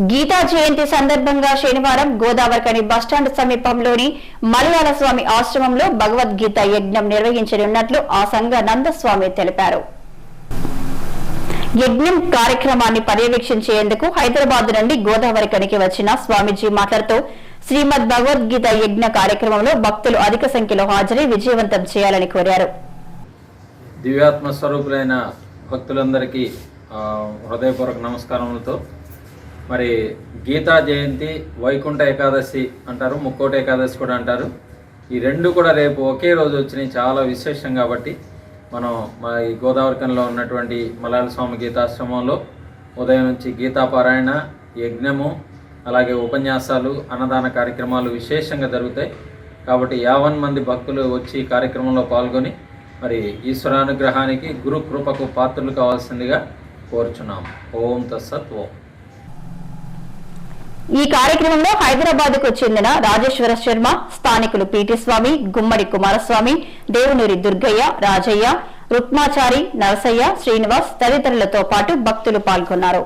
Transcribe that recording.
గీతా జయంతి సందర్భంగా శనివారం గోదావరికని బస్టాండ్ సమీపంలోని మలయాళ స్వామి ఆశ్రమంలో భగవద్గీత యజ్ఞం నిర్వహించనున్నట్లు ఆ సంఘ నందస్వామి తెలిపారు. యజ్ఞం కార్యక్రమాన్ని పర్యవేక్షించేందుకు హైదరాబాద్ నుండి గోదావరికనికి వచ్చిన స్వామీజీ మాట్లాడుతూ శ్రీమద్ భగవద్గీత యజ్ఞ కార్యక్రమంలో భక్తులు అధిక సంఖ్యలో హాజరై విజయవంతం చేయాలని కోరారు. దివ్యాత్మ స్వరూపులైన భక్తులందరికీ హృదయపూర్వక నమస్కారములతో మరి గీతా జయంతి వైకుంఠ ఏకాదశి అంటారు ముక్కోటి ఏకాదశి కూడా అంటారు. ఈ రెండు కూడా రేపు ఒకే రోజు వచ్చినాయి చాలా విశేషం కాబట్టి మనం మా ఈ గోదావరికంలో ఉన్నటువంటి మలయాళ స్వామి గీతాశ్రమంలో ఉదయం నుంచి గీతాపారాయణ యజ్ఞము అలాగే ఉపన్యాసాలు అన్నదాన కార్యక్రమాలు విశేషంగా జరుగుతాయి. కాబట్టి యావన్ మంది భక్తులు వచ్చి కార్యక్రమంలో పాల్గొని మరి ఈశ్వరానుగ్రహానికి గురు కృపకు పాత్రలు కావాల్సిందిగా కోరుచున్నాం. ఓం తత్సత్ ఓం. ఈ కార్యక్రమంలో హైదరాబాద్కు చెందిన రాజేశ్వర శర్మ స్థానికులు పీటి స్వామి గుమ్మడి కుమారస్వామి దేవునూరి దుర్గయ్య రాజయ్య రుక్మాచారి నరసయ్య శ్రీనివాస్ తదితరులతో పాటు భక్తులు పాల్గొన్నారు.